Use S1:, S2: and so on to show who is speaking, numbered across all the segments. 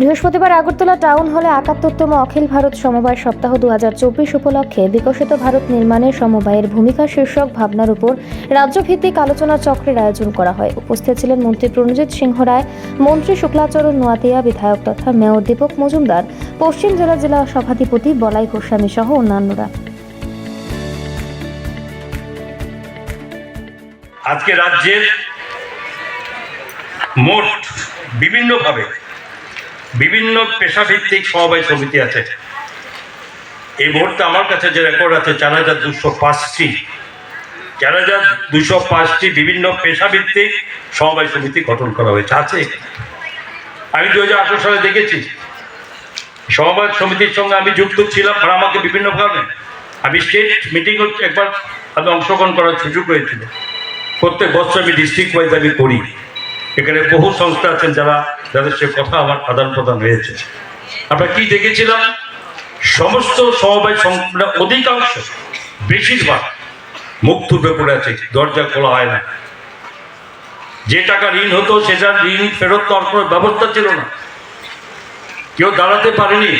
S1: বৃহস্পতিবার আগরতলা টাউন হলে একাত্তরতম অখিল ভারত সমবায় সপ্তাহ দুহাজার চব্বিশ উপলক্ষে বিকশিত ভারত নির্মাণে সমবায়ের ভূমিকা শীর্ষক ভাবনার উপর রাজ্যভিত্তিক আলোচনা চক্রের আয়োজন করা হয়। উপস্থিত ছিলেন মন্ত্রী প্রণজিৎ সিংহ রায়, মন্ত্রী শুক্লাচরণ নোয়াতিয়া, বিধায়ক তথা মেয়র দীপক মজুমদার, পশ্চিম জেলা জেলা সভাধিপতি বলাই গোস্বামী সহ অন্যান্যরা।
S2: আজকে রাজ্যের মোট বিভিন্নভাবে বিভিন্ন পেশাভিত্তিক সমবায় সমিতি আছে। এই মুহূর্তে আমার কাছে যে রেকর্ড আছে, চার হাজার দুশো পাঁচটি। চার হাজার দুশো পাঁচটি বিভিন্ন পেশাভিত্তিক সমবায় সমিতি গঠন করা হয়েছে। আছে। আমি দু হাজার আঠারো সালে দেখেছি। সমবায় সমিতির সঙ্গে আমি যুক্ত ছিলাম আর আমাকে বিভিন্ন কারণে আমি স্টেট মিটিং হচ্ছে একবার আমি অংশগ্রহণ করার সুযোগ হয়েছিল প্রত্যেক বছর আমি ডিস্ট্রিক্ট ওয়াইজ আমি করি। এখানে বহু সংস্থা আছেন যারা, যাদের সে কথা আমার আদান প্রদান হয়েছে। আমরা কি দেখেছিলাম? সমস্ত সমবায় সংস্থা অধিকাংশ, বেশিরভাগ মুখ থুপে পড়ে আছে, দরজা খোলা হয় না। যে টাকা ঋণ হতো, সেটা ঋণ ফেরত দেওয়ার কোনো ব্যবস্থা ছিল না। কেউ দাঁড়াতে পারেনি।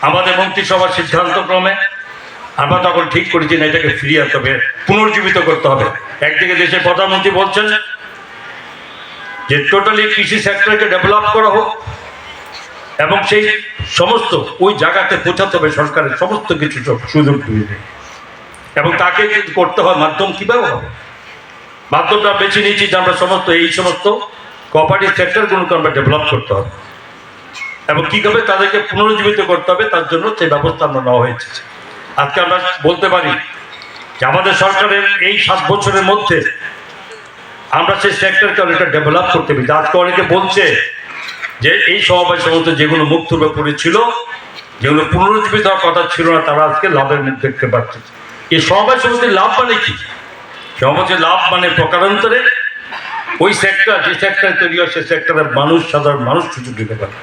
S2: আমাদের মন্ত্রিসভার সিদ্ধান্ত ক্রমে আমরা তখন ঠিক করেছি না, এটাকে ফিরিয়ে আসতে হবে, পুনর্জীবিত করতে হবে। একদিকে দেশের প্রধানমন্ত্রী বলছেন যে টোটালি কৃষি সেক্টরকে ডেভেলপ করা হোক এবং সেই সমস্ত ওই জায়গাতে পৌঁছাতে হবে সরকারের সমস্ত কিছু সুযোগ সুবিধা। এবং তাকে করতে হয় মাধ্যম কীভাবে হবে? মাধ্যমটা বেছে নিয়েছি যে আমরা সমস্ত, এই সমস্ত কোঅপারেটিভ সেক্টরগুলোকে আমরা ডেভেলপ করতে হবে। এবং কীভাবে তাদেরকে পুনরুজ্জীবিত করতে হবে, তার জন্য সেই ব্যবস্থা আমরা নেওয়া হয়েছে। আজকে আমরা বলতে পারি যে আমাদের সরকারের এই সাত বছরের মধ্যে আমরা সেই সেক্টরকে অনেকটা ডেভেলপ করতে পেরেছি। আজকে অনেকে বলছে যে এই সমাবেশ সমস্ত যেগুলো মুক্ত ব্যাপারে ছিল, যেগুলো পুনরুজ্জীবিত হওয়ার কথা ছিল না, তারা আজকে লাভের মুখ দেখতে পাচ্ছে। এই সমাবেশ সমিতির লাভ মানে কি? সমাজে লাভ মানে প্রকারান্তরে ওই সেক্টর যে সেক্টরে তৈরি হয় সেই সেক্টরের মানুষ, সাধারণ মানুষ সুযোগ দিতে পারে।